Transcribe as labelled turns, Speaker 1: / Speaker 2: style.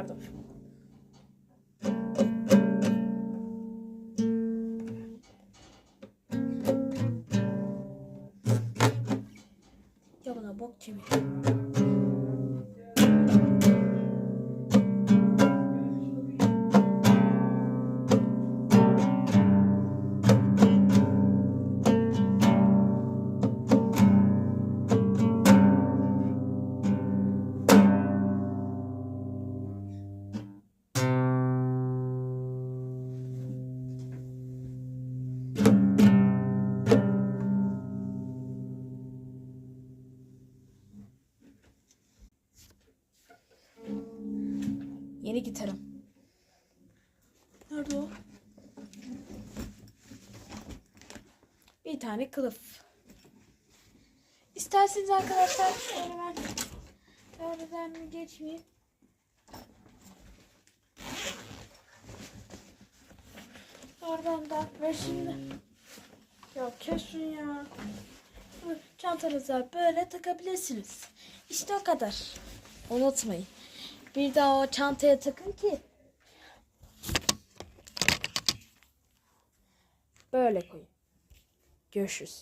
Speaker 1: pardon. Ya buna bok çevir. Yeni gitarım. Nerede o? Bir tane kılıf. İsterseniz arkadaşlar şöyle ben öğreden geçmeyeyim. Oradan da ve şimdi ya kesin ya. Çantanıza böyle takabilirsiniz. İşte o kadar. Unutmayın. Bir daha o çantaya takın ki böyle koyun. Görüşürüz.